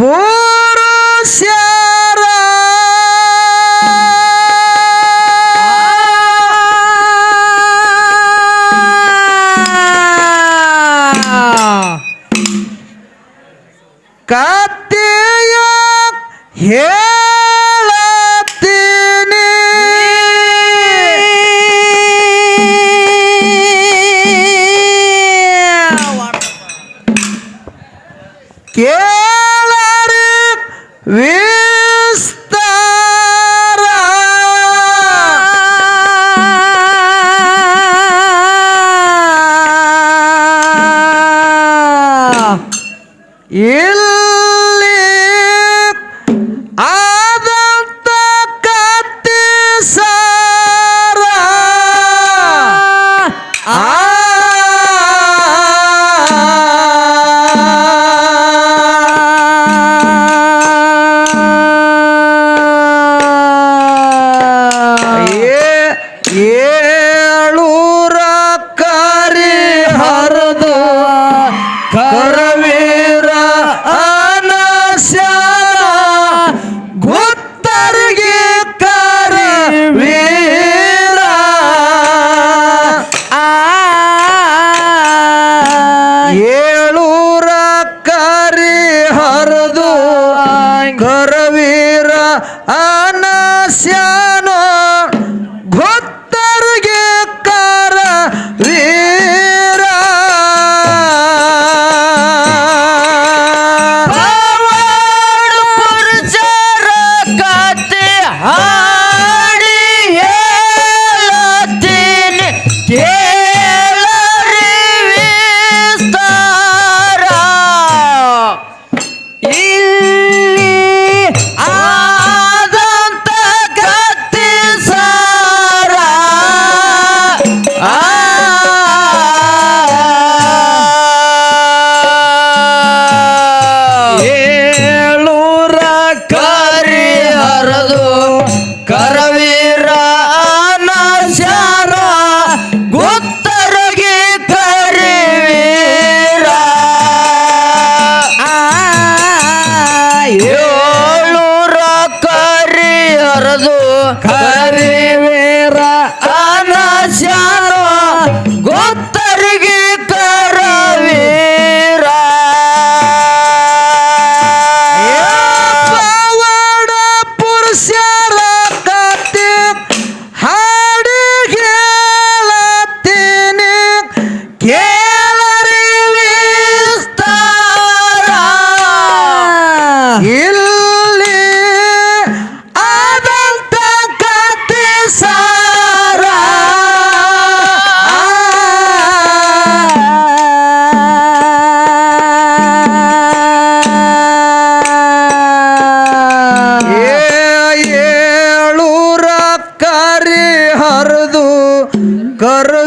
ಪುರುಷರ. ಕತ್ತೆಯ ಹೇಳತ್ತೀನಿ ಕರ್ವೀರ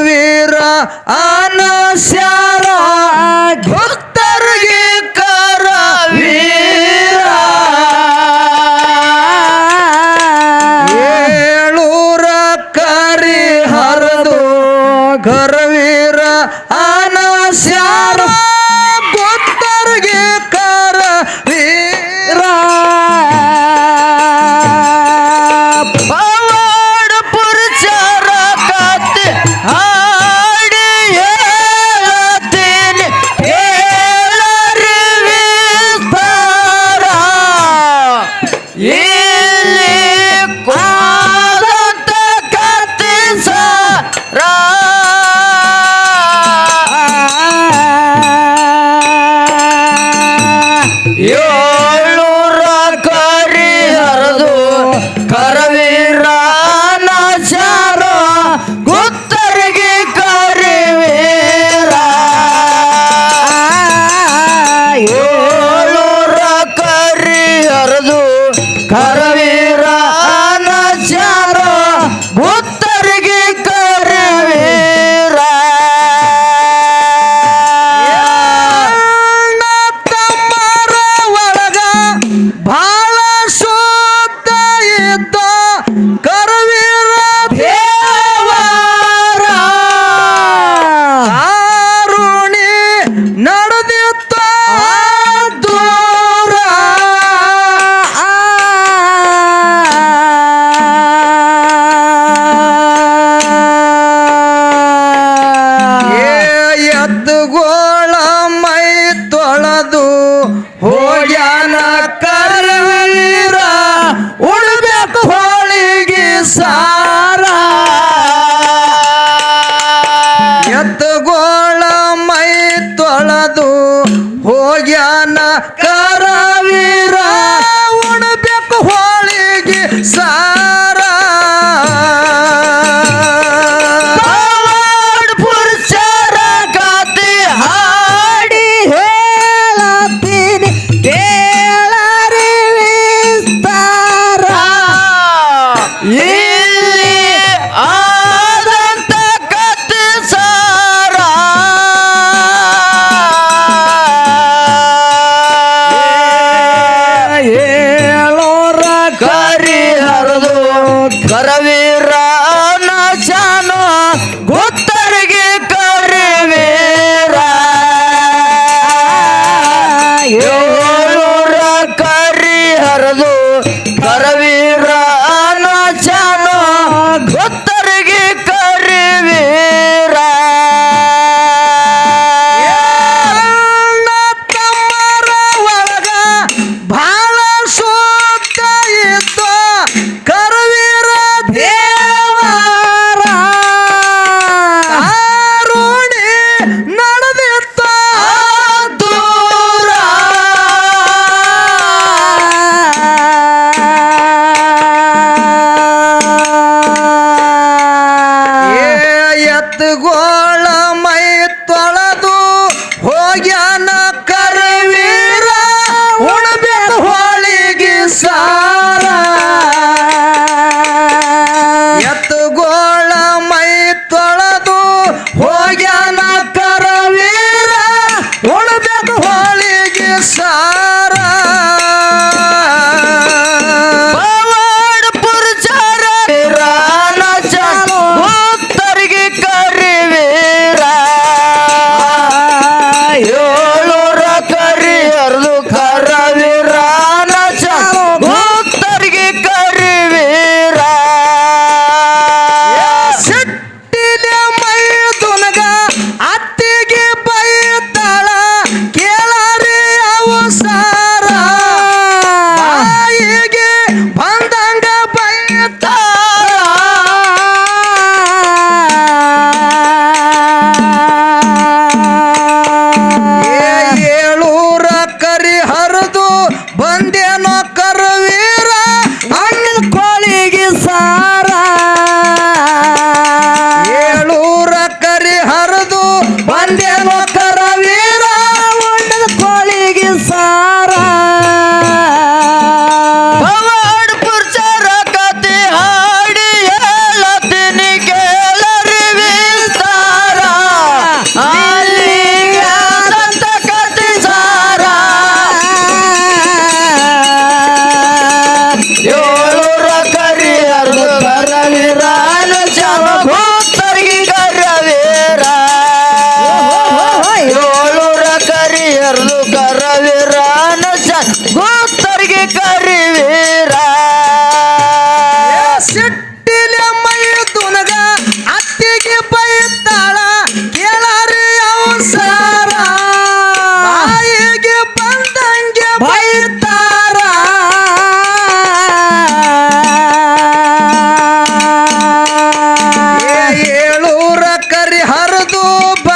ಕರಿ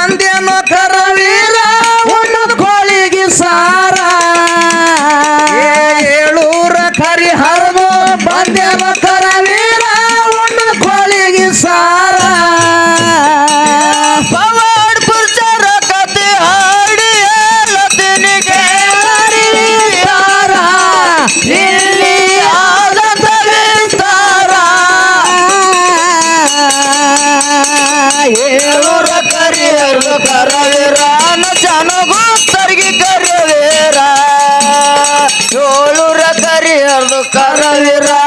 ಕರಿಯರು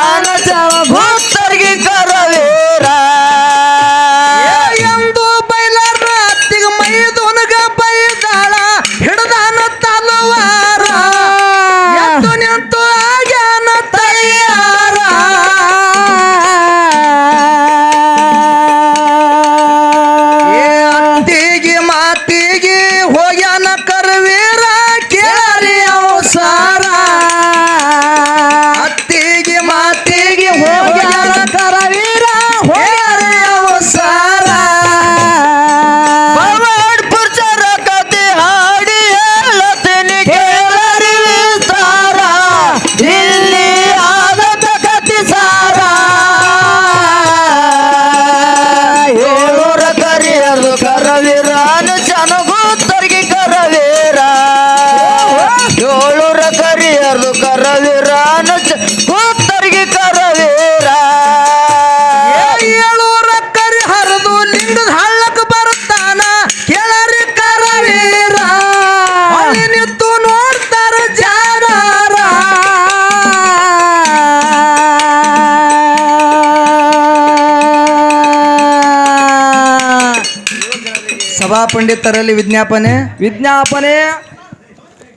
ಪಂಡಿತರಲ್ಲಿ ವಿಜ್ಞಾಪನೆ? ವಿಜ್ಞಾಪನೆ.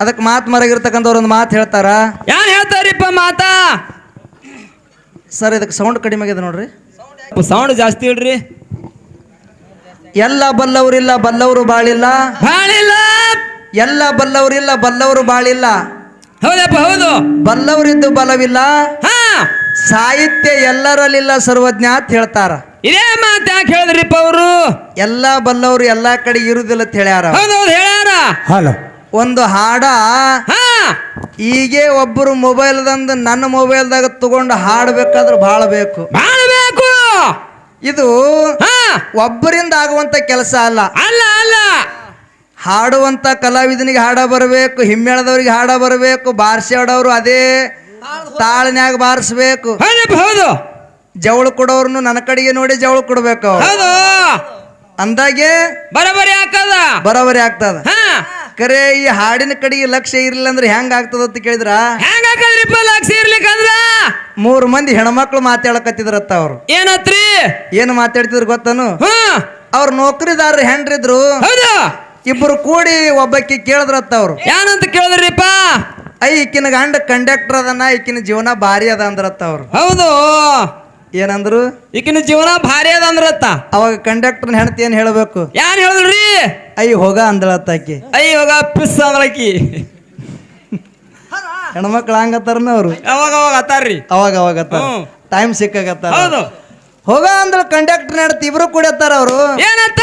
ಅದಕ್ಕೆ ಮಾತು ಮರಗಿರ್ತಕ್ಕಂಥವ್ರು ಒಂದು ಮಾತು ಹೇಳ್ತಾರ? ಯಾರು ಹೇಳ್ತಾರಿಪ್ಪ ಮಾತಾ? ಸರ್ ಇದಕ್ಕೆ ಸೌಂಡ್ ಕಡಿಮೆ ಆಗಿದೆ ನೋಡ್ರಿ. ಸೌಂಡ್ ಜಾಸ್ತಿ ಇಡ್ರಿ ಎಲ್ಲ ಬಲ್ಲವರಿಲ್ಲ ಬಲ್ಲವರು ಬಾಳಿಲ್ಲ. ಬಾಳಿಲ್ಲ. ಎಲ್ಲ ಬಲ್ಲವರಿಲ್ಲ ಬಲ್ಲವರು ಬಾಳಿಲ್ಲ. ಹೌದಪ್ಪ ಹೌದು. ಬಲ್ಲವರಿದ್ದು ಬಲವಿಲ್ಲ. ಹಾ. ಸಾಹಿತ್ಯ ಎಲ್ಲರಲ್ಲಿಲ್ಲ ಸರ್ವಜ್ಞ ಅಂತ ಹೇಳ್ತಾರ. ಇದೇ ಮಾತು ಯಾಕೆ ಹೇಳಿದ್ರಿಪ್ಪ ಅವರು? ಎಲ್ಲ ಬಲ್ಲವರು ಎಲ್ಲಾ ಕಡೆ ಇರುದಿಲ್ಲ ಅಂತ ಹೇಳ್ಯಾರ. ಹೌದೌದು ಹೇಳ್ಯಾರ. ಹಲೋ. ಒಂದು ಹಾಡ ಹಾ. ಈಗೇ ಒಬ್ಬರು ಮೊಬೈಲ್ದಂದು ನನ್ನ ಮೊಬೈಲ್ದಾಗ ತಗೊಂಡು ಹಾಡ್ಬೇಕಾದ್ರೆ ಭಾಳ ಬೇಕು. ಬಾಳ್ಬೇಕು ಇದು ಹಾ. ಒಬ್ಬರಿಂದ ಆಗುವಂತ ಕೆಲಸ ಅಲ್ಲ. ಅಲ್ಲ ಅಲ್ಲ. ಹಾಡುವಂತ ಕಲಾವಿದನಿಗೆ ಹಾಡ ಬರಬೇಕು ಹಿಮ್ಮೇಳದವ್ರಿಗೆ ಹಾಡ ಬರಬೇಕು ಬಾರ್ಸಿ ಹಾಡೋರು ಅದೇ ತಾಳ್ನ್ಯಾಗ ಬಾರಿಸ್ಬೇಕು. ಹೌದು ಜವಳು ಕೊಡೋರ್ನು ನನ್ನ ಕಡೆಗೆ ನೋಡಿ ಜವಳು ಕೊಡ್ಬೇಕು. ಹೌದು. ಅಂದಾಗೆ ಬರಬರಿ ಹಾಕದ ಬರಬರಿ ಆಗ್ತದ. ಹಾ. ಕರೆ ಈ ಹಾಡಿನ ಕಡೆಗೆ ಲಕ್ಷ್ಯ ಇರ್ಲಿಲ್ಲ ಅಂದ್ರೆ ಹೆಂಗ ಆಗ್ತದ ಅಂತ ಕೇಳಿದ್ರ? ಹೆಂಗ ಹಾಕದ್ರಿಪ್ಪ ಲಕ್ಷ ಇರ್ಲಿಕ್ಕಂದ್ರ? ಮೂರು ಮಂದಿ ಹೆಣ್ಮಕ್ಳು ಮಾತಾಡಕತ್ತಿದ್ರತ್ತ ಅವ್ರು. ಏನತ್ರಿ? ಏನು ಮಾತಾಡ್ತಿದ್ರು ಗೊತ್ತನು? ಅವ್ರ ನೌಕರಿದಾರರು ಹೆಂಡ್ರಿದ್ರು? ಇಬ್ರು ಇಬ್ಬರು ಕೂಡಿ ಒಬ್ಬಕ್ಕೆ ಕೇಳಿದ್ರತ್ತ ಅವ್ರು. ಏನಂತ ಕೇಳಿದ್ರಿಪ್ಪ? ಐ ಈಕಿನ ಗಂಡ ಕಂಡಕ್ಟರ್ ಅದನ್ನ ಈಕಿನ ಜೀವನ ಭಾರಿ ಅದ ಅಂದ್ರತ್ತ ಅವ್ರು. ಹೌದು. ಏನಂದ್ರು? ಈಕಿನ ಜೀವನ ಭಾರಿ ಅದ ಅಂದ್ರತ್ತ. ಅವಾಗ ಕಂಡಕ್ಟರ್ ಹೆಣತಿ ಏನ್ ಹೇಳಬೇಕು? ಯಾನ್ ಹೇಳಿದ್ರಿ? ಅಯ್ಯ ಹೋಗ ಅಂದಳತ್ತ ಆಕಿ. ಅಯ್ಯೋಗ ಪಿಸ್ ಅಂದ್ರಕಿ ಹೆಣ್ಮಕ್ಳು ಹಂಗತ್ತಾರನ ಅವ್ರು? ಅವಾಗ ಅವಾಗ ಅತ್ತಾರ್ರಿ. ಅವಾಗ ಅವಾಗ ಟೈಮ್ ಸಿಕ್ಕಾಗತ್ತಾರ. ಹೌದು. ಹೋಗ ಅಂದ್ರ ಕಂಡಕ್ಟರ್ ನಡ್ತಿ ಇಬ್ರು ಕುಡಿಯತ್ತಾರ ಅವರು. ಏನತ್ತ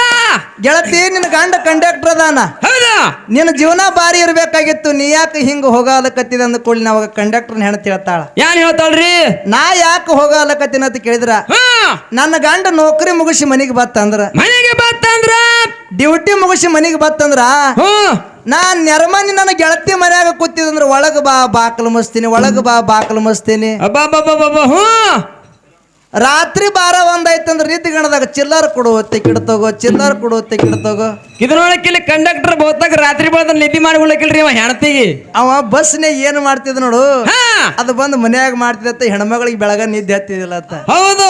ಗೆಳತಿ ನಿನ್ನ ಗಂಡ ಕಂಡಕ್ಟರ್ ಅದಾನ. ಹೌದು. ನಿನ್ನ ಜೀವನ ಬಾರಿ ಇರ್ಬೇಕಾಗಿತ್ತು ನೀ ಯಾಕೆ ಹಿಂಗ ಹೋಗಾಲಕತ್ತಿದ ಅಂದ ಕೂಡಲಿ ಅವಾಗ ಕಂಡಕ್ಟರ್ ಹೆಣತಿ ಹೇಳ್ತಾಳ. ಯಾನ್ ಹೇಳ್ತಾಳ್ರಿ? ನಾ ಯಾಕೆ ಹೋಗಾಲಕತ್ತೀನಿ ಅಂತ ಕೇಳಿದ್ರ? ನನ್ನ ಗಂಡ ನೌಕರಿ ಮುಗಿಸಿ ಮನಿಗೆ ಬತ್ತಂದ್ರ. ಮನೆಗೆ ಬತ್ತಂದ್ರ? ಡ್ಯೂಟಿ ಮುಗಿಸಿ ಮನಿಗೆ ಬತ್ತಂದ್ರ? ನಾ ನೆರಮನಿ ನನ್ನ ಗೆಳತಿ ಮನ್ಯಾಗ ಕೂತಿದಂದ್ರ ಒಳಗ ಬಾ ಬಾಕಲು ಮಸ್ತೀನಿ ಒಳಗ ಬಾ ಬಾಕಲು ಮಸ್ತೀನಿ ಹ್ಮ್ ರಾತ್ರಿ ಬಾರ ಒಂದಾಯ್ತಂದ್ರೆ ನಿದ್ದೆ ಗಣದಾಗ ಚಿಲ್ಲರ್ ಕೊಡು ಟಿಕೆಟ್ ತಗೋ ಚಿಲ್ಲರ್ ಕೊಡು ಟಿಕೆಟ್ ತಗೋ. ಇದ್ರೊಳಕ್ಕೆ ಇಲ್ಲಿ ಕಂಡಕ್ಟರ್ ಬಹುತಾಗ ರಾತ್ರಿ ಬೆಳದ ನಿದ್ದೆ ಮಾಡ್ಕೊಳಕಿಲ್ರಿ ಅವ ಹೆಣ್ತಿಗೆ. ಅವ ಬಸ್ನ್ಯಾಗ ಏನ್ ಮಾಡ್ತಿದ್ ನೋಡು ಅದು ಬಂದು ಮನ್ಯಾಗ ಮಾಡ್ತಿದತ್ತ ಹೆಣ್ಮಗಳಿಗೆ ಬೆಳಗ ನಿದ್ದೆ ಹತ್ತಿದಿಲ್ಲ ಅಂತ ಹೌದು.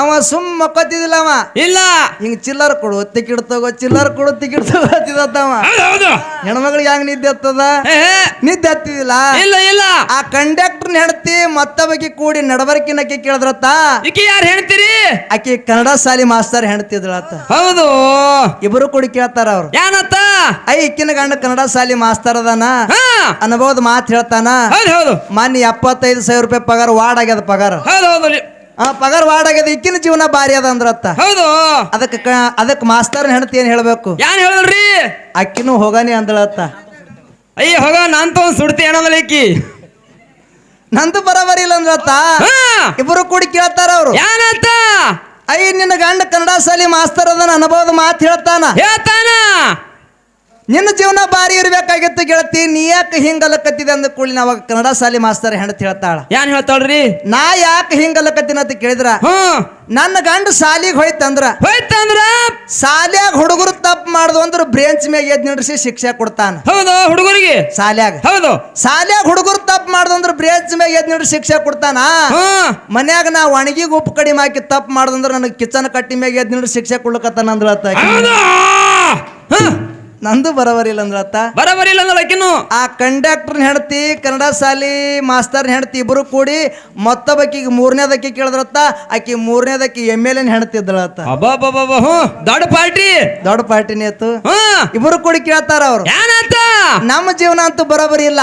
ಅವ ಸುಮ್ ಮಕ್ಕೋತಿದಿಲ್ಲ ಅವ. ಇಲ್ಲ. ಹಿಂಗ್ ಚಿಲ್ಲರ್ ಕೊಡು ಟಿಕೆಟ್ ತಗೋ ಚಿಲ್ಲರ್ ಕೊಡು ಟಿಕೆಟ್ ತಗೋ ಹತ್ತಿದತ್ತ ಅವ. ಹೆಣ್ಮಗಳಿಗೆ ಹೆಂಗ್ ನಿದ್ದೆ ಹತ್ತದ? ನಿದ್ದೆ ಹತ್ತಿದಿಲ್ಲ. ಇಲ್ಲ ಇಲ್ಲ. ಆ ಕಂಡಕ್ಟರ್ ಹೆಂಡತಿ ಮತ್ತೊಬ್ಬಕಿ ಕೂಡಿ ನಡಬರ್ಕಿನಕ್ಕೆ ಕೇಳಿದ್ರತ್ತ? ಈಕಿ ಯಾರು ಹೇಳ್ತೀರಿ ಆಕಿ ಕನ್ನಡ ಶಾಲಿ ಮಾಸ್ತರ್ ಹೆಂಡತಿದ್ರತ್ತ ಹೌದು. ಇಬ್ರು ಕೂಡಿ ಕೇಳ್ತಾರ ಅವ್ರು. ಏನತ್ತ ಐ ಇಕ್ಕಿನ ಗಂಡ ಕನ್ನಡ ಶಾಲಿ ಮಾಸ್ತರ್ ಅದಾನ. ಅನುಭವದ ಮಾತು ಹೇಳ್ತಾನ. ಹೌದು ಹೌದು. ಮಾನ್ಯ ಎಪ್ಪತ್ತೈದು ಸಾವಿರ ರೂಪಾಯಿ ಪಗಾರ ವಾರ್ಡ್ ಆಗ್ಯದ ಪಗಾರ. ಹೌದು ಹೌದು ಆ ಪಗಾರ ವಾರ್ಡ್ ಆಗ್ಯದ ಇಕ್ಕಿನ ಜೀವನ ಭಾರಿ ಅದ ಅಂದ್ರತ್ತ. ಹೌದು. ಅದಕ್ಕೆ ಅದಕ್ಕೆ ಮಾಸ್ತರ್ ಹೆಂಡತಿ ಏನ್ ಹೇಳ್ಬೇಕು? ಯಾನ್ ಹೇಳಿದ್ರಿ ಅಕ್ಕಿನೂ ಹೋಗಾನಿ ಅಂದಳತ್ತ. ಅಯ್ಯ ಹೋಗ ನಾನ್ ತಗೊಂಡ್ ಸುಡ್ತಿ ಈಕಿ ನಂದು ಬರಬರಿ ಇಲ್ಲ ಅಂದ್ರತ್ತ ಇಬ್ಬರು ಕೂಡಿ ಕೇಳ್ತಾರ ಅವ್ರು. ಏನಂತ ಅಯ್ಯ ನಿನ್ನ ಗಂಡ ಕನ್ನಡ ಶಾಲಿ ಮಾಸ್ತರ್ ಅದನ್ನ ಅನುಭವದ ಮಾತು ಹೇಳ್ತಾನ. ಹೇಳ್ತಾನ. ನಿನ್ನ ಜೀವನ ಬಾರಿ ಇರ್ಬೇಕಾಗಿತ್ತು ಗೆಳತಿ ನೀ ಯಾಕೆ ಹಿಂಗಲಕತ್ತಿದೆ ಅಂದ ಕೂಡಲಿ ಅವಾಗ ಕನ್ನಡ ಶಾಲಿ ಮಾಸ್ತರ್ ಹೆಂಡತಿ ಹೇಳ್ತಾಳ. ಯಾನ್ ಹೇಳ್ತಾಳ್ರಿ? ನಾ ಯಾಕೆ ಹಿಂಗಲಕತ್ತೀನಿ ಅಂತ ಕೇಳಿದ್ರ? ಹ್ಮ್. ನನ್ನ ಗಂಡ ಸಾಲಿಗೆ ಹೋಯ್ತಂದ್ರ ಹೋಯ್ತಂದ್ರ? ಸಾಲ್ಯಾಗ ಹುಡುಗರು ತಪ್ಪು ಮಾಡ್ದು ಅಂದ್ರೆ ಬ್ರೇಂಚ್ ಮ್ಯಾಗ ಎದ್ ನಿಂದ್ರಿಸಿ ಶಿಕ್ಷೆ ಕೊಡ್ತಾನ. ಹೌದು ಹುಡುಗರಿಗೆ? ಸಾಲ್ಯಾಗ. ಹೌದು. ಸಾಲ್ಯಾಗ ಹುಡುಗರು ತಪ್ಪು ಮಾಡ್ದು ಅಂದ್ರೆ ಬ್ರೇಂಚ್ ಮ್ಯಾಗ ಎದ್ ನಿಂದ್ರಿಸಿ ಶಿಕ್ಷೆ ಕೊಡ್ತಾನ. ಮನ್ಯಾಗ ನಾ ಒಣಗಿಗೆ ಉಪ್ಪು ಕಡಿಮೆ ಹಾಕಿ ತಪ್ಪು ಮಾಡ್ದಂದ್ರ ನನಗೆ ಕಿಚನ್ ಕಟ್ಟಿ ಮ್ಯಾಗ ಎದ್ ನಿಂದ್ರಿಸಿ ಶಿಕ್ಷೆ ಕೊಡ್ಲಕತ್ತಾನ ಅಂದ್ರೆ ನಂದು ಬರವರಿಲ್ಲ ಅಂದ್ರತ್ತ ಅಂದ್ರೆ ಆಕಿನು ಆ ಕಂಡಕ್ಟರ್ ಹೆಂಡತಿ ಕನ್ನಡ ಶಾಲಿ ಮಾಸ್ತರ್ನ ಹೆಂಡತಿ ಇಬ್ಬರು ಕೂಡಿ ಮತ್ತೊಬ್ಬಕಿಗೆ ಮೂರನೇದಕ್ಕಿ ಕೇಳಿದ್ರತ್ತ ಆಕಿ ಮೂರನೇದಕ್ಕಿ ಎಂ ಎಲ್ ಎನ್ ಹೆಣ್ತಿದ್ದಳತ್ತ ಅಬ್ಬಬ್ಬಬ್ಬ ಹ್ಞೂ. ದೊಡ್ಡ ಪಾರ್ಟಿ. ದೊಡ್ಡ ಪಾರ್ಟಿನೇ ಇತ್ತು ಇಬ್ಬರು ಕೂಡಿ ಕೇಳ್ತಾರ ಅವ್ರು. ಏನಂತ ನಮ್ಮ ಜೀವನ ಅಂತೂ ಬರೋಬರಿ ಇಲ್ಲ.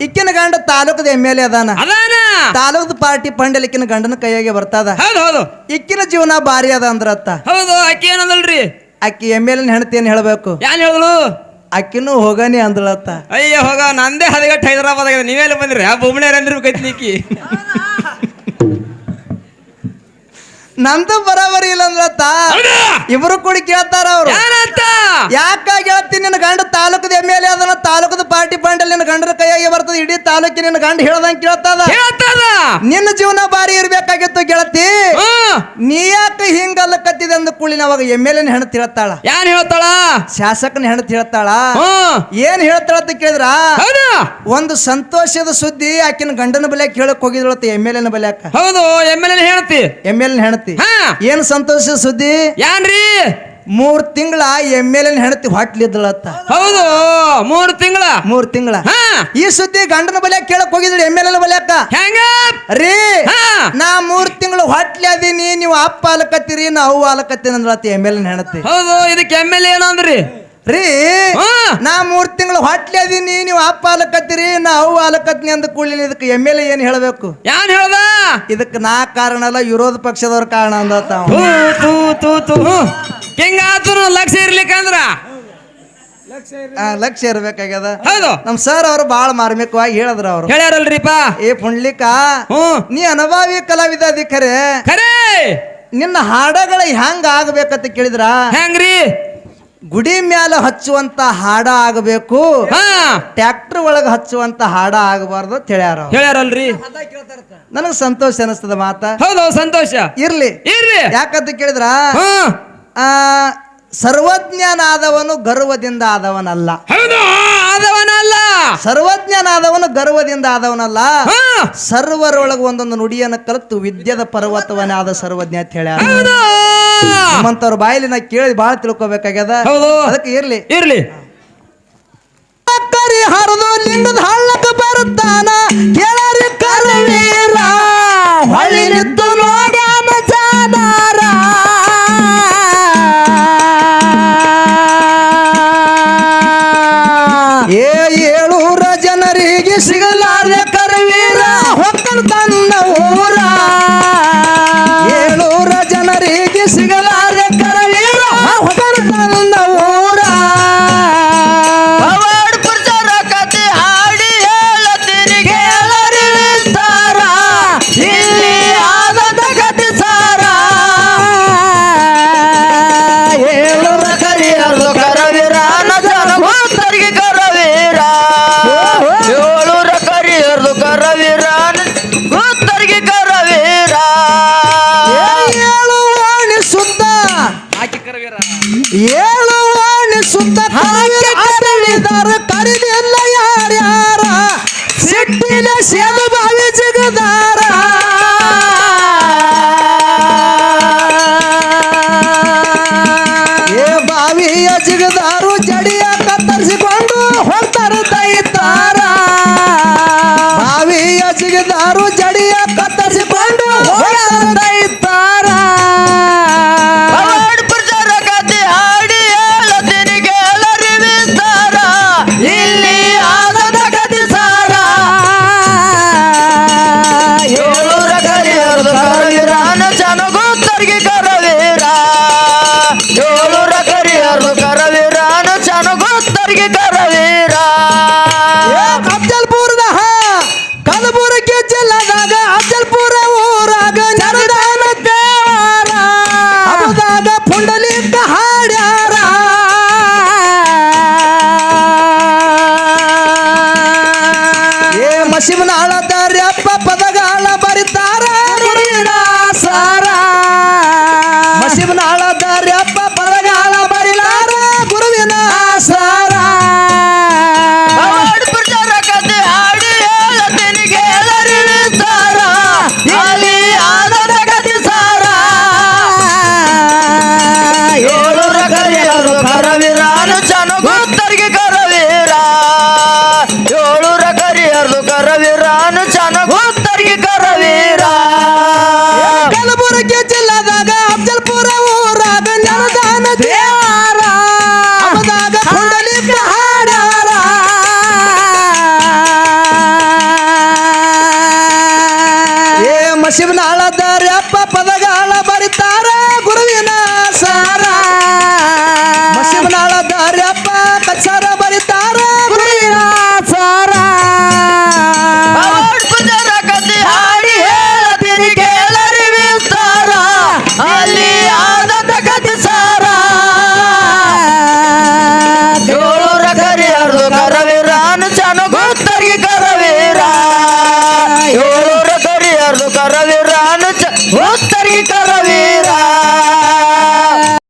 ಇಕ್ಕಿನ ಗಂಡ ತಾಲೂಕದ ಎಂ ಎಲ್ ಎ ಅದಾನ. ಅದಾನ? ತಾಲೂಕದ ಪಾರ್ಟಿ ಪಂಡಲ್ ಇಕ್ಕಿನ ಗಂಡನ ಕೈಯಾಗೆ ಬರ್ತದ. ಹೌದು ಹೌದು. ಇಕ್ಕಿನ ಜೀವನ ಭಾರಿ ಅದ ಅಂದ್ರತ್ತ ಹೌದು ಆಕಿ ಏನಂದಲ್ರಿ? ಆಕಿ ಎಂ ಎಲ್ ಹೆಣ್ತಿ ಏನ್ ಹೇಳ್ಬೇಕು? ಯಾನ್ ಹೇಳಿದ್ಳು ಆಕಿನೂ ಹೋಗಾನಿ ಅಂದಳತ್ತ. ಅಯ್ಯ ಹೋಗ ನಂದೇ ಹದಗಟ್ಟು ಹೈದರಾಬಾದ್ ಆಗಿದೆ ನೀವೆಲ್ಲ ಬಂದ್ರಿ? ಆ ಬೊಮ್ಮನೇರ್ ಅಂದಿರ್ಬೇಕೈತಿ ನೀಕಿ. ನಂದು ಬರಾಬರಿ ಇಲ್ಲ ಅಂದ್ರತ್ತ? ಇಬ್ರು ಕೂಡಿ ಕೇಳ್ತಾರ ಅವ್ರು ಏನಂತ ಯಾಕ ಹೇಳ್ತಿ ನಿನ್ನ ಗಂಡ ತಾಲೂಕದ ಎಂ ಎಲ್ ಎ ಅದನ್ನ ತಾಲೂಕದ ಪಾರ್ಟಿ ಫಂಡ್ ನಿನ್ನ ಗಂಡನ ಕೈಯಾಗೆ ಇಡೀ ತಾಲೂಕಿನ ನಿನ್ನ ಗಂಡ ಹೇಳ್ದಂಗ್ ಕೇಳ್ತದ ಹೇಳ್ತದ ನಿನ್ನ ಜೀವನ ಬಾರಿ ಇರ್ಬೇಕಾಗಿತ್ತು ಗೆಳತಿ. ನೀ ಯಾಕೆ ಹಿಂಗಲ್ಲಕತ್ತಿದೆ ಅಂದ ಕೂಳಿ ಅವಾಗ ಎಂ ಎಲ್ ಎನ್ ಹೆಣತ್ ಹೇಳ್ತಾಳ. ಯಾನ್ ಹೇಳ್ತಾಳ? ಶಾಸಕನ ಹೆಣತ್ ಹೇಳ್ತಾಳ. ಏನ್ ಹೇಳ್ತಾಳ ಅಂತ ಕೇಳಿದ್ರ? ಒಂದು ಸಂತೋಷದ ಸುದ್ದಿ ಆಕಿನ ಗಂಡನ ಬಲ್ಯಾಕ ಹೇಳಕ್ ಹೋಗಿದ್ಳತ್ತ ಎಂ ಎಲ್ ಎನ್ ಬಲ್ಯಾಕ? ಹೌದು ಎಂ ಎಲ್ ಎನ್ ಹೇಳ್ತಿ ಎಂ ಎಲ್ ಎನ್ ಹೆಣತಿ ಏನ್ ಸಂತೋಷದ ಸುದ್ದಿ? ಯಾನ್ರಿ? ಮೂರ್ ತಿಂಗಳ ಎಂ ಎಲ್ ಎನ್ ಹೆಣತಿ ಹೊಟ್ಲಿದ್ದಳತ್ತ. ಹೌದು ಮೂರು ತಿಂಗಳ. ಮೂರ್ ತಿಂಗಳ. ಈ ಸುದ್ದಿ ಗಂಡನ ಬಲ್ಯಾಕ ಕೇಳಕ್ ಹೋಗಿದ್ರಿ ಎಂ ಎಲ್ ಎನ್ ಬಲಿಯಾಕ ಹೆಂಗ? ರೀ ಹಾ. ನಾ ಮೂರ್ ತಿಂಗಳು ಹೊಟ್ಲಿ ಅದೀನಿ ನೀವು ಅಪ್ಪ ಅಲಕತ್ತೀರಿ ನಾ ಅವ್ವ ಅಲಕತ್ತೀನಿ ಅಂದ್ರತಿ ಎಂ ಎಲ್ ಎನ್ ಹೆಣತಿ ಹೌದು ಇದಕ್ಕೆ ಎಂ ಎಲ್ ಏನಂದ್ರಿ ರೀ ನಾ ಮೂರ್ ತಿಂಗಳು ಹೊಟ್ಲಿ ಅದೀನಿ ನೀವು ಅಪ್ಪ ಆಲಕತ್ತೀರಿ ನಾ ಅವು ಅಲಕತ್ನಿ ಅಂದ ಕೂಡಲಿಲ್ಲ ಇದಕ್ಕೆ ಎಂ ಎಲ್ ಎ ಏನ್ ಹೇಳ್ಬೇಕು? ಯಾನ್ ಹೇಳ್ದ? ಇದಕ್ಕೆ ನಾ ಕಾರಣ ಅಲ್ಲ ವಿರೋಧ ಪಕ್ಷದವ್ರ ಕಾರಣ ಅಂದ ಅವ. ತೂ ತೂ ತೂ ತೂ ಹಿಂಗ ಆತು ಲಕ್ಷ ಇರ್ಲಿಕ್ಕಂದ್ರ? ಆ, ಲಕ್ಷ್ಯ ಇರ್ಬೇಕಾಗ್ಯದ. ಹೌದು. ನಮ್ ಸರ್ ಅವ್ರು ಬಾಳ ಮಾರ್ಮಿಕವಾಗಿ ಹೇಳದ್ರ ಅವ್ರು. ಹೇಳ್ಯಾರಲ್ರಿಪ? ಏ ಪುಂಡ್ಲಿಕ ನೀ ಅನುಭವಿ ಕಲಾವಿದ ಅದಿ ಖರೆ. ಖರೇ. ನಿನ್ನ ಹಾಡಗಳ ಹೆಂಗ ಆಗ್ಬೇಕಂತ ಕೇಳಿದ್ರ? ಹೆಂಗ್ರಿ? ಗುಡಿ ಮ್ಯಾಲ ಹಚ್ಚುವಂತ ಹಾಡ ಆಗಬೇಕು. ಹಾ. ಟ್ರ್ಯಾಕ್ಟರ್ ಒಳಗ ಹಚ್ಚುವಂತ ಹಾಡ ಆಗಬಾರ್ದು ಅಂತ ಹೇಳ್ಯಾರ ಅವ್ರು. ಹೇಳ್ಯಾರಲ್ರಿ? ನನಗ್ ಸಂತೋಷ ಅನಿಸ್ತದ ಮಾತ. ಹೌದು ಸಂತೋಷ. ಇರ್ಲಿ. ಇರ್ಲಿ. ಯಾಕಂತ ಕೇಳಿದ್ರ? ಆ ಸರ್ವಜ್ಞನಾದವನು ಗರ್ವದಿಂದ ಆದವನಲ್ಲ. ಹೌದು ಆದವನಲ್ಲ. ಸರ್ವಜ್ಞನಾದವನು ಗರ್ವದಿಂದ ಆದವನಲ್ಲ. ಹಾ. ಸರ್ವರೊಳಗ ಒಂದೊಂದು ನುಡಿಯನ್ನು ಕಲಿತು ವಿದ್ಯದ ಪರ್ವತವನಾದ ಸರ್ವಜ್ಞ ಅಂತ ಹೇಳ್ಯಾರ. ಹೌದು. ನಿಮ್ಮಂತವ್ರ ಬಾಯಲ್ಲಿ ನಾ ಕೇಳಿ ಬಾಳ ತಿಳ್ಕೊಬೇಕಾಗ್ಯದ. ಹೌದು. ಅದಕ್ಕೆ ಇರ್ಲಿ. ಇರ್ಲಿ. ಕರಿ ಹರಿದು ನಿನ್ನದ ಹಳ್ಳಕ್ಕೆ ಬರುತ್ತಾನ. ಕೇಳರಿ ಕರವೀರ. Yeah! ಶಿವನ ಹಳ ದಾರಿ ಅಪ್ಪ ಪದಗ ಹಳ ಬರಿತ